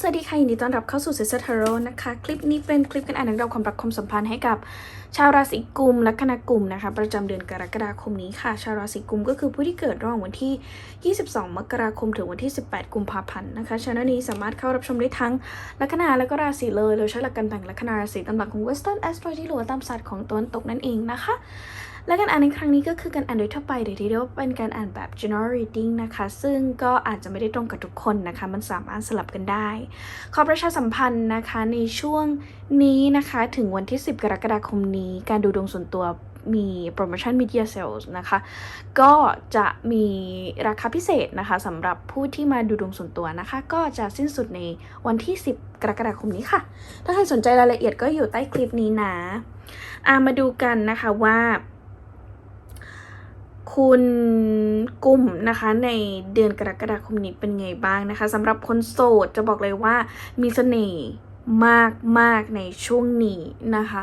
สวัสดีค่ะยินดีต้อนรับเข้าสู่เซซทโรนะคะ คลิปนี้เป็นคลิปการอ่านเรื่องราวความรักความสัมพันธ์ให้กับ ชาวราศีกุมและคณะกลุ่มนะคะ ประจำเดือนกรกฎาคมนี้ค่ะ ชาวราศีกุมก็คือผู้ที่เกิดระหว่างวันที่ 22 มกราคมถึงวันที่ 18 กุมภาพันธ์นะคะช anel นี้สามารถเข้ารับชมได้ทั้งลัคนาและก็ราศีเลยโดยใช้หลักการแบ่งลัคนาราศีตามหลักของ Western Astrology หรือว่าตามศาสตร์ของตะวันตกนั่นเองนะคะ และการอ่านในครั้งนี้ก็คือการอ่านโดยทั่วไปหรือที่เรียกว่าเป็นการอ่านแบบ general reading นะคะ ซึ่งก็อาจจะไม่ได้ตรงกับทุกคนนะคะ มันสามารถสลับกันได้ ขอประชาสัมพันธ์นะคะในช่วงนี้นะคะถึงวันที่ 10 กรกฎาคมนี้ การดูดวงส่วนตัวมีโปรโมชั่น Media Sales นะคะ ก็จะมีราคาพิเศษนะคะสำหรับผู้ที่มาดูดวงส่วนตัวนะคะ ก็จะสิ้นสุดในวันที่ 10 กรกฎาคมนี้ค่ะ ถ้าใครสนใจรายละเอียดก็อยู่ใต้คลิปนี้นะ อามาดูกันนะคะว่า คุณกลุ่มนะคะในเดือนกรกฎาคมนี้เป็นไงบ้างนะคะสำหรับคนโสดจะบอกเลยว่ามีเสน่ห์มากมากๆในช่วงนี้นะคะ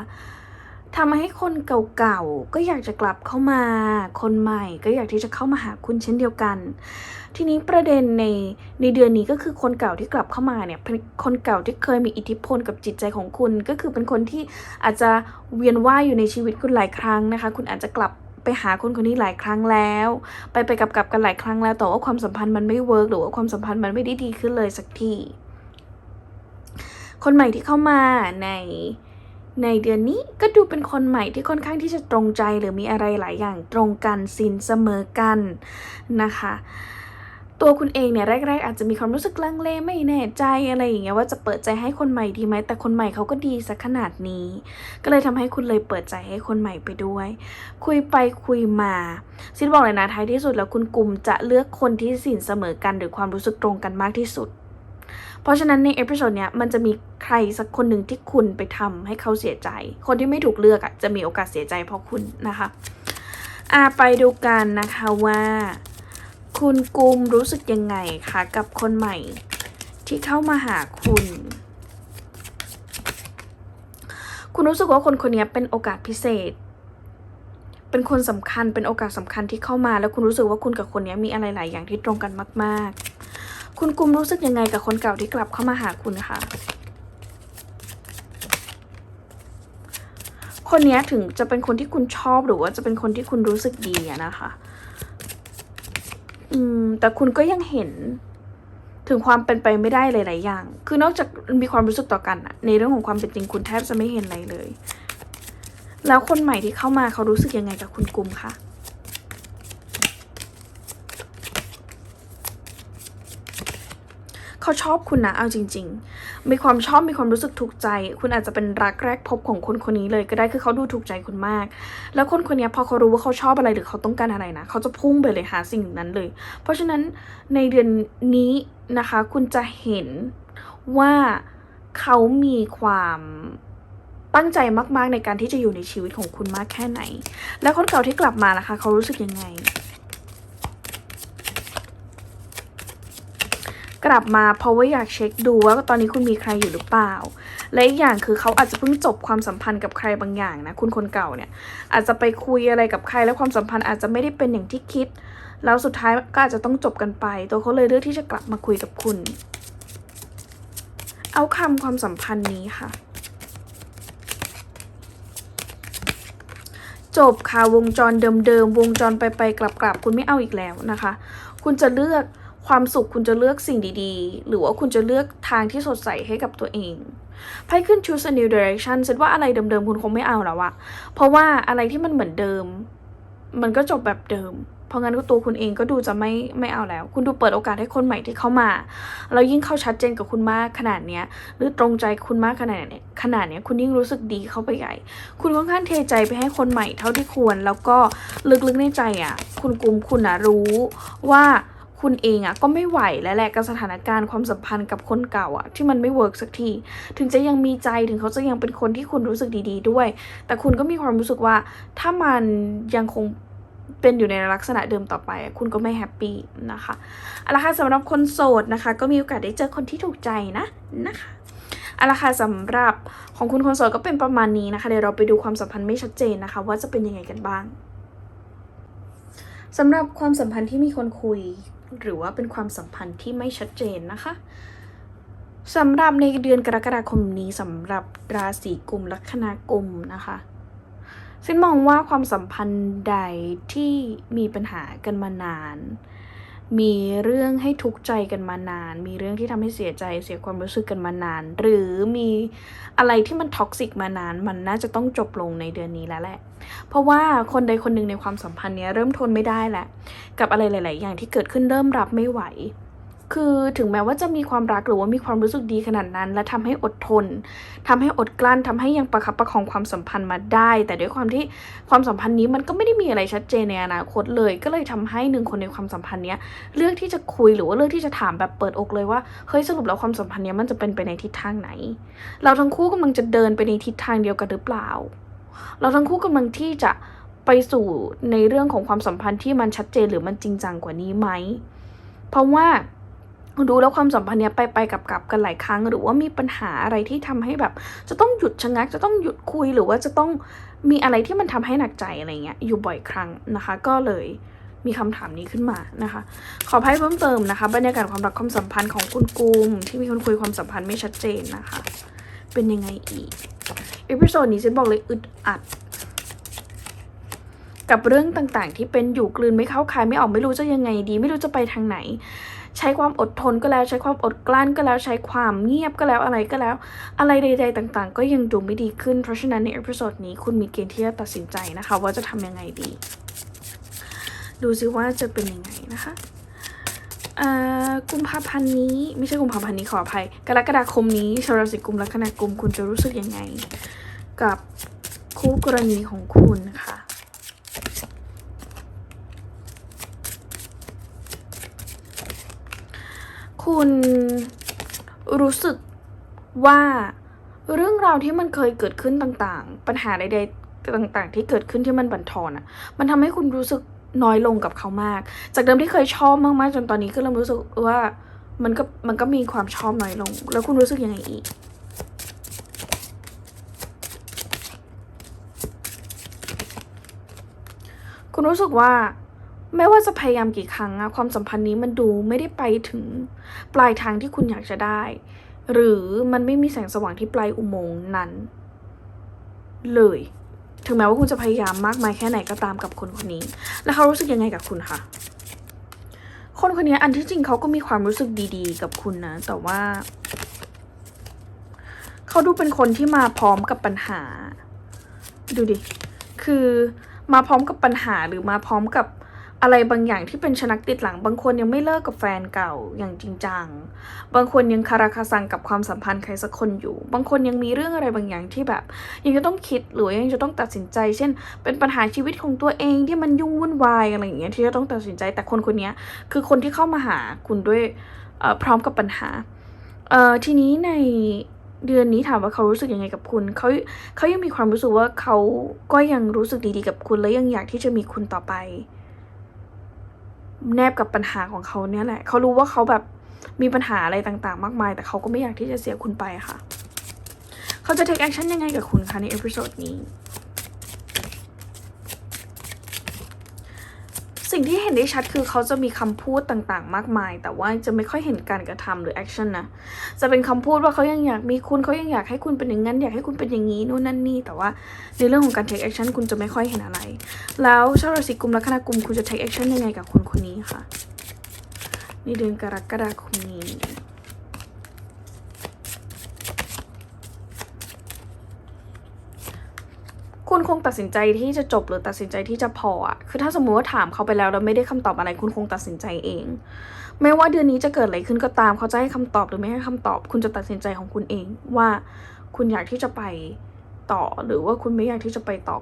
ทำให้คนเก่าๆก็อยากจะกลับเข้ามา คนใหม่ก็อยากที่จะเข้ามาหาคุณเช่นเดียวกัน ทีนี้ประเด็นในในเดือนนี้ก็คือคนเก่าที่กลับเข้ามาเนี่ยคนเก่าที่เคยมีอิทธิพลกับจิตใจของคุณ ก็คือเป็นคนที่อาจจะเวียนว่ายอยู่ในชีวิตคุณหลายครั้งนะคะ คุณอาจจะกลับ ไปหาคนคนนี้หลายครั้งแล้ว ไปไปกับกับกันหลายครั้งแล้วแต่ว่าความสัมพันธ์มันไม่เวิร์กหรือว่าความสัมพันธ์มันไม่ได้ดีขึ้นเลยสักที คนใหม่ที่เข้ามาในในเดือนนี้ก็ดูเป็นคนใหม่ที่ค่อนข้างที่จะตรงใจหรือมีอะไรหลายอย่างตรงกันสินเสมอกันนะคะ ตัวคุณเองเนี่ยแรก ๆ อาจจะมีความรู้สึกลังเลไม่แน่ใจอะไรอย่างเงี้ยว่าจะเปิดใจให้คนใหม่ดีไหมแต่คนใหม่เขาก็ดีสักขนาดนี้ ก็เลยทำให้คุณเลยเปิดใจให้คนใหม่ไปด้วย คุยไปคุยมาซินบอกเลยนะท้ายที่สุดแล้วคุณกลุ่มจะเลือกคนที่สินเสมอกันหรือความรู้สึกตรงกันมากที่สุดเพราะฉะนั้นในเอพิโซดเนี้ยมันจะมีใครสักคนหนึ่งที่คุณไปทำให้เขาเสียใจ คนที่ไม่ถูกเลือกอะจะมีโอกาสเสียใจเพราะคุณนะคะอ่าไปดูกันนะคะว่า คุณกุมรู้สึกยังไงคะกับคนใหม่ที่เข้ามาหาคุณ คุณรู้สึกว่าคนคนนี้เป็นโอกาสพิเศษ เป็นคนสำคัญ เป็นโอกาสสำคัญที่เข้ามา แล้วคุณรู้สึกว่าคุณกับคนนี้มีอะไรหลายอย่างที่ตรงกันมาก ๆ คุณกุมรู้สึกยังไงกับคนเก่าที่กลับเข้ามาหาคุณคะคนนี้ถึงจะเป็นคนที่คุณชอบหรือว่าจะเป็นคนที่คุณรู้สึกดีนะคะ อืม แต่คุณก็ยังเห็น ถึงความเป็นไปไม่ได้หลายๆอย่าง คือนอกจากมีความรู้สึกต่อกันอะในเรื่องของความเป็นจริงคุณแทบจะไม่เห็นอะไรเลย แล้วคนใหม่ที่เข้ามาเขารู้สึกยังไงกับคุณกลุ่มคะ เขาชอบคุณนะเอาจริง ๆ มีความชอบมีความรู้สึกถูกใจ คุณอาจจะเป็นรักแรกพบของคนคนนี้เลยก็ได้คือเขาดูถูกใจคุณมาก แล้วคนคนนี้พอเขารู้ว่าเขาชอบอะไรหรือเขาต้องการอะไรนะเขาจะพุ่งไปเลยหาสิ่งนั้นเลย เพราะฉะนั้นในเดือนนี้นะคะ คุณจะเห็นว่าเขามีความตั้งใจมาก ๆ ในการที่จะอยู่ในชีวิตของคุณมากแค่ไหน แล้วคนเก่าที่กลับมานะคะ เขารู้สึกยังไง กลับมาเพราะว่าอยากเช็คดูว่าตอนนี้คุณมีใครอยู่หรือเปล่า และอีกอย่างคือเขาอาจจะเพิ่งจบความสัมพันธ์กับใครบางอย่างนะคุณคนเก่าเนี่ย อาจจะไปคุยอะไรกับใครแล้วความสัมพันธ์อาจจะไม่ได้เป็นอย่างที่คิด แล้วสุดท้ายก็อาจจะต้องจบกันไป ตัวเขาเลยเลือกที่จะกลับมาคุยกับคุณ เอาคำความสัมพันธ์นี้ค่ะจบค่ะวงจรเดิมๆ วงจรไปไปๆกลับๆ คุณไม่เอาอีกแล้วนะคะ คุณจะเลือก ความสุขคุณจะเลือกสิ่งดีๆ หรือว่าคุณจะเลือกทางที่สดใสให้กับตัวเองไพ่ขึ้น choose a new direction เซตว่าอะไรเดิมๆ คุณคงไม่เอาแล้วอะเพราะว่าอะไรที่มันเหมือนเดิม มันก็จบแบบเดิม เพราะงั้นก็ตัวคุณเองก็ดูจะไม่ไม่เอาแล้ว คุณดูเปิดโอกาสให้คนใหม่ที่เข้ามา แล้วยิ่งเข้าชัดเจนกับคุณมากขนาดเนี้ย หรือตรงใจคุณมากขนาดเนี้ยขนาดเนี้ยคุณยิ่งรู้สึกดีเข้าไปใหญ่ คุณค่อนข้างเทใจไปให้คนใหม่เท่าที่ควร แล้วก็ลึกๆในใจอะคุณกลุ่มคุณนะรู้ว่า คุณเองอะก็ไม่ไหวแล้วแหละกับสถานการณ์ความสัมพันธ์กับคนเก่าอะที่มันไม่เวิร์กสักที ถึงจะยังมีใจถึงเขาจะยังเป็นคนที่คุณรู้สึกดี ๆ ด้วย แต่คุณก็มีความรู้สึกว่าถ้ามันยังคงเป็นอยู่ในลักษณะเดิมต่อไป คุณก็ไม่แฮปปี้นะคะเอาละค่ะสำหรับคนโสดนะคะ ก็มีโอกาสได้เจอคนที่ถูกใจนะนะคะเอาละค่ะสำหรับของคุณคนโสดก็เป็นประมาณนี้นะคะเดี๋ยวเราไปดูความสัมพันธ์ไม่ชัดเจนนะคะ ว่าจะเป็นยังไงกันบ้างสำหรับความสัมพันธ์ที่มีคนคุย หรือว่าเป็นความสัมพันธ์ที่ไม่ชัดเจนนะคะสำหรับในเดือนกรกฎาคมนี้สำหรับราศีกุมลัคนากุมนะคะซึ่งมองว่าความสัมพันธ์ใดที่มีปัญหากันมานาน มีเรื่องให้ทุกข์ใจกันมานาน มีเรื่องที่ทำให้เสียใจเสียความรู้สึกกันมานาน หรือมีอะไรที่มันท็อกซิกมานาน มันน่าจะต้องจบลงในเดือนนี้แล้วแหละ เพราะว่าคนใดคนหนึ่งในความสัมพันธ์เนี้ยเริ่มทนไม่ได้แหละ กับอะไรหลาย ๆ อย่างที่เกิดขึ้นเริ่มรับไม่ไหว คือถึงแม้ว่าจะมีความรักหรือว่ามีความรู้สึกดีขนาดนั้น และทำให้อดทนทำให้อดกลั้นทำให้ยังประคับประคองความสัมพันธ์มาได้ แต่ด้วยความที่ความสัมพันธ์นี้มันก็ไม่ได้มีอะไรชัดเจนในอนาคตเลย ก็เลยทำให้หนึ่งคนในความสัมพันธ์เนี้ยเลือกที่จะคุยหรือว่าเลือกที่จะถามแบบเปิดอกเลยว่าเฮ้ยสรุปแล้วความสัมพันธ์เนี้ยมันจะเป็นไปในทิศทางไหน เราทั้งคู่กำลังจะเดินไปในทิศทางเดียวกันหรือเปล่า เราทั้งคู่กำลังที่จะไปสู่ในเรื่องของความสัมพันธ์ที่มันชัดเจนหรือมันจริงจังกว่านี้ไหม เพราะว่าดูแล้วความสัมพันธ์เนี้ยไปไปกับกับกันหลายครั้ง หรือว่ามีปัญหาอะไรที่ทำให้แบบ จะต้องหยุดชะงัก จะต้องหยุดคุยหรือว่าจะต้องมีอะไรที่มันทำให้หนักใจอะไรเงี้ยอยู่บ่อยครั้งนะคะ ก็เลยมีคำถามนี้ขึ้นมานะคะ ขอไพ่เพิ่มเติมนะคะ บรรยากาศความรักความสัมพันธ์ของคุณกุมที่มีคนคุยความสัมพันธ์ไม่ชัดเจนนะคะ เป็นยังไงอีกเอพิโซดนี้ฉันบอกเลยอึดอัด กับเรื่องต่างๆ ที่เป็นอยู่กลืนไม่เข้าคายไม่ออกไม่รู้จะยังไงดี ไม่รู้จะไปทางไหน ใช้ความอดทนก็แล้วใช้ความอดกลั้นก็แล้วใช้ความเงียบก็แล้วอะไรก็แล้ว อะไรใด ๆ ต่างๆ ก็ยังดูไม่ดีขึ้น เพราะฉะนั้นในเอพิโซดนี้คุณมีเกณฑ์ที่จะตัดสินใจนะคะ ว่าจะทำยังไงดี ดูซิว่าจะเป็นยังไงนะคะ กุมภาพันธ์นี้ ไม่ใช่กุมภาพันธ์นี้ขออภัย กรกฎาคมนี้ชาวราศีกุมลัคนากุมคุณจะรู้สึกยังไง กับคู่กรณีของคุณค่ะคุณรู้สึกว่าเรื่องราวที่มันเคยเกิดขึ้นต่างๆ ปัญหาใดๆต่างๆ ที่เกิดขึ้นที่มันบั่นทอนอะ มันทำให้คุณรู้สึก น้อยลงกับเขามาก จากเดิมที่เคยชอบมากๆจนตอนนี้ก็เริ่มรู้สึกว่ามันก็มันก็มีความชอบน้อยลง แล้วคุณรู้สึกยังไงอีกคุณรู้สึกว่าไม่ว่าจะพยายามกี่ครั้งอะความสัมพันธ์นี้มันดูไม่ได้ไปถึงปลายทางที่คุณอยากจะได้ หรือมันไม่มีแสงสว่างที่ปลายอุโมงค์นั้น เลย ถึงแม้ว่าคุณจะพยายามมากมายแค่ไหนก็ตามกับคนคนนี้ แล้วเขารู้สึกยังไงกับคุณคะคนคนนี้อันที่จริงเขาก็มีความรู้สึกดีๆ กับคุณนะ แต่ว่า เขาดูเป็นคนที่มาพร้อมกับปัญหา ดูดิ คือมาพร้อมกับปัญหาหรือมาพร้อมกับ อะไรบางอย่างที่เป็นชนักติดหลัง บางคนยังไม่เลิกกับแฟนเก่าอย่างจริงจัง บางคนยังคาราคาซังกับความสัมพันธ์ใครสักคนอยู่ บางคนยังมีเรื่องอะไรบางอย่างที่แบบ ยังจะต้องคิดหรือยังจะต้องตัดสินใจ เช่น เป็นปัญหาชีวิตของตัวเองที่มันยุ่งวุ่นวายอะไรอย่างเงี้ยที่จะต้องตัดสินใจ แต่คนคนนี้คือคนที่เข้ามาหาคุณด้วยพร้อมกับปัญหาทีนี้ในเดือนนี้ถามว่าเขารู้สึกยังไงกับคุณเขาเขายังมีความรู้สึกว่าเขาก็ยังรู้สึกดีๆกับคุณและยังอยากที่จะมีคุณต่อไป แนบกับปัญหาของเขาเนี่ยแหละ เขารู้ว่าเขาแบบมีปัญหาอะไรต่างๆ มากมาย แต่เขาก็ไม่อยากที่จะเสียคุณไปค่ะ เขาจะ take action ยังไงกับคุณคะในเอพิโซดนี้ สิ่งที่เห็นได้ชัดคือเขาจะมีคำพูดต่างๆ มากมาย แต่ว่าจะไม่ค่อยเห็นการกระทำหรือแอคชั่นนะจะเป็นคำพูดว่าเขายังอยากมีคุณเขายังอยากให้คุณเป็นอย่างนั้นอยากให้คุณเป็นอย่างนี้นู่นนั่นนี่ แต่ว่าในเรื่องของการ take action คุณจะไม่ค่อยเห็นอะไร แล้วชาวราศีกุมและคณะกุมคุณจะ take action ยังไงกับคนคนนี้ค่ะในเดือนกรกฎาคมนี้ คุณคงตัดสินใจที่จะจบหรือตัดสินใจที่จะพออะคือถ้าสมมติว่าถามเขาไปแล้วแล้วไม่ได้คำตอบอะไร คุณคงตัดสินใจเอง ไม่ว่าเดือนนี้จะเกิดอะไรขึ้นก็ตามเขาจะให้คำตอบหรือไม่ให้คำตอบ คุณจะตัดสินใจของคุณเองว่าคุณอยากที่จะไปต่อหรือว่าคุณไม่อยากที่จะไปต่อ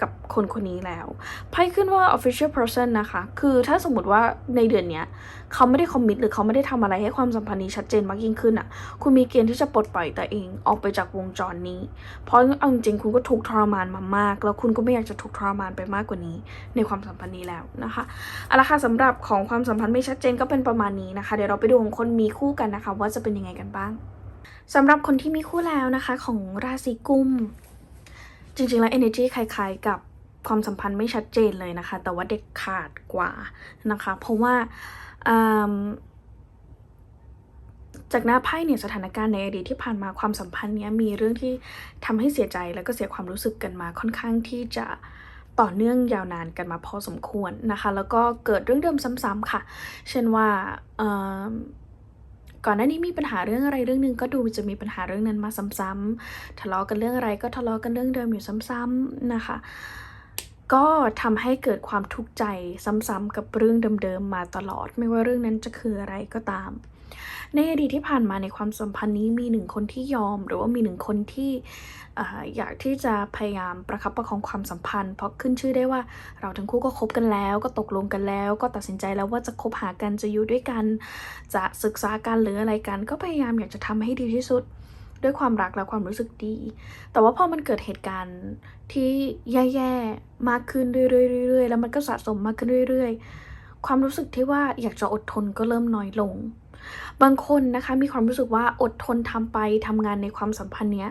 กับคนคนนี้แล้วไพ่ขึ้นว่า official person นะคะ คือถ้าสมมติว่าในเดือนเนี้ยเขาไม่ได้คอมมิตหรือเขาไม่ได้ทำอะไรให้ความสัมพันธ์นี้ชัดเจนมากยิ่งขึ้นอะ คุณมีเกณฑ์ที่จะปลดปล่อยตัวเองออกไปจากวงจรนี้ เพราะเอาจริงคุณก็ถูกทรมานมามาก แล้วคุณก็ไม่อยากจะถูกทรมานไปมากกว่านี้ ในความสัมพันธ์นี้แล้วนะคะเอาละค่ะสำหรับของความสัมพันธ์ไม่ชัดเจนก็เป็นประมาณนี้นะคะ เดี๋ยวเราไปดูของคนมีคู่กันนะคะ ว่าจะเป็นยังไงกันบ้างสำหรับคนที่มีคู่แล้วนะคะ ของราศีกุม จริงๆ แล้ว energy คล้ายๆ กับความสัมพันธ์ไม่ชัดเจนเลยนะคะ แต่ว่าเด็กขาดกว่านะคะ เพราะว่าจากหน้าไพ่เนี่ยสถานการณ์ในอดีตที่ผ่านมาความสัมพันธ์เนี้ยมีเรื่องที่ทำให้เสียใจแล้วก็เสียความรู้สึกกันมาค่อนข้างที่จะต่อเนื่องยาวนานกันมาพอสมควรนะคะ แล้วก็เกิดเรื่องเดิมซ้ำๆค่ะ เช่นว่า ก่อนหน้านี้มีปัญหาเรื่องอะไรเรื่องหนึ่งก็ดูจะมีปัญหาเรื่องนั้นมาซ้ำๆทะเลาะกันเรื่องอะไรก็ทะเลาะกันเรื่องเดิมอยู่ซ้ำๆนะคะก็ทำให้เกิดความทุกข์ใจซ้ำๆกับเรื่องเดิมๆมาตลอด ไม่ว่าเรื่องนั้นจะคืออะไรก็ตาม ในอดีตที่ผ่านมาในความสัมพันธ์นี้มีหนึ่งคนที่ยอม หรือว่ามีหนึ่งคนที่อ่อยากที่จะพยายามประคับประคองความสัมพันธ์ เพราะขึ้นชื่อได้ว่าเราทั้งคู่ก็คบกันแล้ว ก็ตกลงกันแล้ว ก็ตัดสินใจแล้วว่าจะคบหากันจะอยู่ด้วยกัน จะศึกษากันหรืออะไรกัน ก็พยายามอยากจะทำให้ดีที่สุดด้วยความรักและความรู้สึกดี แต่ว่าพอมันเกิดเหตุการณ์ที่แย่ๆ มากขึ้นเรื่อยๆ แล้วมันก็สะสมมากขึ้นเรื่อย ๆ ความรู้สึกที่ว่าอยากจะอดทนก็เริ่มน้อยลง บางคนนะคะมีความรู้สึกว่าอดทนทำไปทำงานในความสัมพันธ์เนี้ย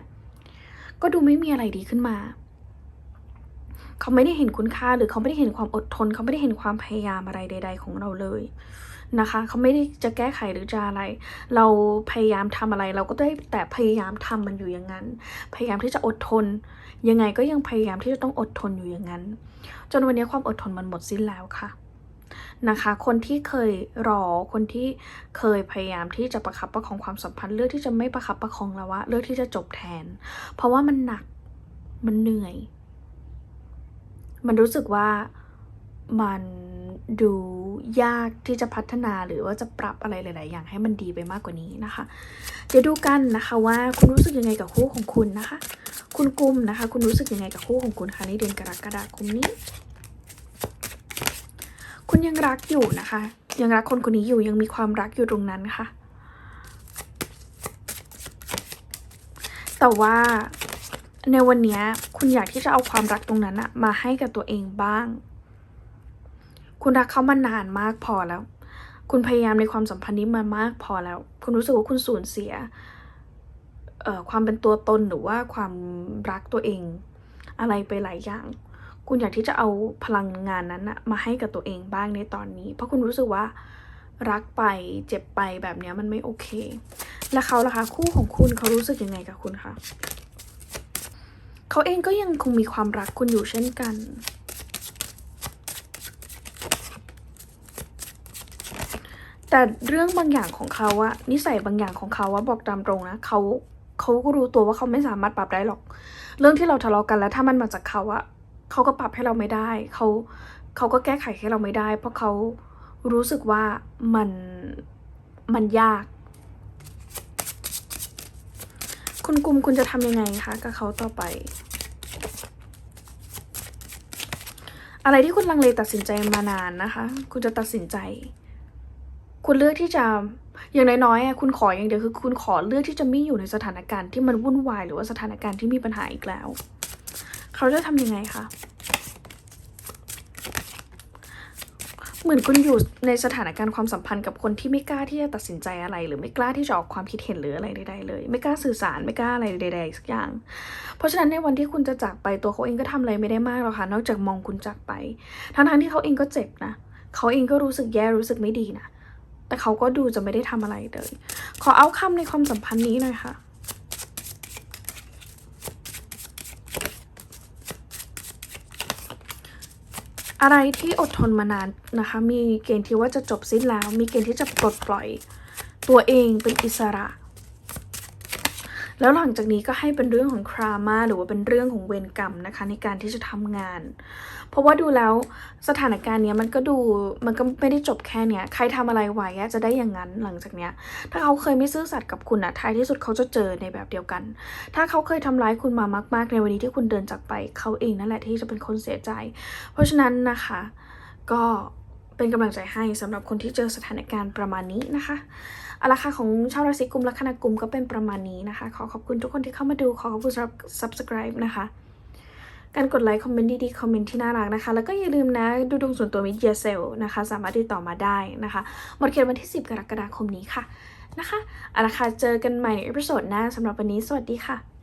ก็ดูไม่มีอะไรดีขึ้นมา เขาไม่ได้เห็นคุณค่าหรือเขาไม่ได้เห็นความอดทน เขาไม่ได้เห็นความพยายามอะไรใด ๆ ของเราเลยนะคะ เขาไม่ได้จะแก้ไขหรือจะอะไร เราพยายามทำอะไร เราก็ได้แต่พยายามทำมันอยู่อย่างนั้น พยายามที่จะอดทน ยังไงก็ยังพยายามที่จะต้องอดทนอยู่อย่างนั้น จนวันนี้ความอดทนมันหมดสิ้นแล้วค่ะ นะคะ คนที่เคยรอ คนที่เคยพยายามที่จะประคับประคองความสัมพันธ์ เลือกที่จะไม่ประคับประคองแล้วอะเลือกที่จะจบแทน เพราะว่ามันหนัก มันเหนื่อย มันรู้สึกว่ามันดูยากที่จะพัฒนาหรือว่าจะปรับอะไรหลาย ๆ อย่างให้มันดีไปมากกว่านี้นะคะ เดี๋ยวดูกันนะคะว่าคุณรู้สึกยังไงกับคู่ของคุณนะคะ คุณกุมนะคะ คุณรู้สึกยังไงกับคู่ของคุณคะในเดือนกรกฎาคมนี้ คุณยังรักอยู่นะคะ ยังรักคนคนนี้อยู่ยังมีความรักอยู่ตรงนั้นค่ะ แต่ว่าในวันเนี้ยคุณอยากที่จะเอาความรักตรงนั้นอะมาให้กับตัวเองบ้าง คุณรักเขามานานมากพอแล้ว คุณพยายามในความสัมพันธ์นี้มามากพอแล้ว คุณรู้สึกว่าคุณสูญเสียความเป็นตัวตนหรือว่าความรักตัวเอง อะไรไปหลายอย่าง คุณอยากที่จะเอาพลังงานนั้นอะมาให้กับตัวเองบ้างในตอนนี้ เพราะคุณรู้สึกว่ารักไปเจ็บไปแบบนี้มันไม่โอเค แล้วเขาล่ะคะคู่ของคุณเขารู้สึกยังไงกับคุณคะเขาเองก็ยังคงมีความรักคุณอยู่เช่นกันแต่เรื่องบางอย่างของเขาอะนิสัยบางอย่างของเขาอะบอกตามตรงนะเขาเขาก็รู้ตัวว่าเขาไม่สามารถปรับได้หรอก เรื่องที่เราทะเลาะกันแล้วถ้ามันมาจากเขาอะ เขาก็ปรับให้เราไม่ได้เขาเขาก็แก้ไขให้เราไม่ได้ เพราะเขารู้สึกว่ามันมันยาก คุณกลุ่มคุณจะทำยังไงคะกับเขาต่อไป อะไรที่คุณลังเลตัดสินใจมานานนะคะ คุณจะตัดสินใจ คุณเลือกที่จะอย่างน้อยๆคุณขออย่างเดียวคือ คุณขอเลือกที่จะไม่อยู่ในสถานการณ์ที่มันวุ่นวายหรือว่าสถานการณ์ที่มีปัญหาอีกแล้ว เขาจะทำยังไงคะ เหมือนคุณอยู่ในสถานการณ์ความสัมพันธ์กับคนที่ไม่กล้าที่จะตัดสินใจอะไร หรือไม่กล้าที่จะออกความคิดเห็นหรืออะไรใดๆเลย ไม่กล้าสื่อสารไม่กล้าอะไรใดๆสักอย่าง เพราะฉะนั้นในวันที่คุณจะจากไปตัวเขาเองก็ทำอะไรไม่ได้มากหรอกค่ะนอกจากมองคุณจากไป ทั้งๆที่เขาเองก็เจ็บนะเขาเองก็รู้สึกแย่รู้สึกไม่ดีนะแต่เขาก็ดูจะไม่ได้ทำอะไรเลย ขอเอาคำในความสัมพันธ์นี้หน่อยค่ะ อะไรที่อดทนมานานนะคะ มีเกณฑ์ที่ว่าจะจบสิ้นแล้ว มีเกณฑ์ที่จะปลดปล่อย ตัวเองเป็นอิสระ แล้วหลังจากนี้ก็ให้เป็นเรื่องของครามาหรือว่าเป็นเรื่องของเวรกรรมนะคะในการที่จะทำงาน เพราะว่าดูแล้วสถานการณ์เนี้ยมันก็ดูมันก็ไม่ได้จบแค่เนี้ยใครทำอะไรไว้จะได้อย่างนั้นหลังจากเนี้ยถ้าเขาเคยไม่ซื่อสัตย์กับคุณอะท้ายที่สุดเขาจะเจอในแบบเดียวกัน ถ้าเขาเคยทำร้ายคุณมามากๆในวันนี้ที่คุณเดินจากไป เขาเองนั่นแหละที่จะเป็นคนเสียใจ เพราะฉะนั้นนะคะ ก็ เป็นกำลังใจให้สำหรับคนที่เจอสถานการณ์ประมาณนี้นะคะเอาละค่ะของชาวราศีกุมลัคนากุมก็เป็นประมาณนี้นะคะ ขอขอบคุณทุกคนที่เข้ามาดูขอขอบคุณสำหรับ subscribe นะคะ การกดไลค์คอมเมนต์ดีๆคอมเมนต์ที่น่ารักนะคะ แล้วก็อย่าลืมนะดูดวงส่วนตัวมิเดียเซลนะคะ สามารถติดต่อมาได้นะคะหมดเขตวันที่ 10 กรกฎาคมนี้ค่ะนะคะเอาละค่ะเจอกันใหม่ในเอพิโซดหน้าสำหรับวันนี้สวัสดีค่ะ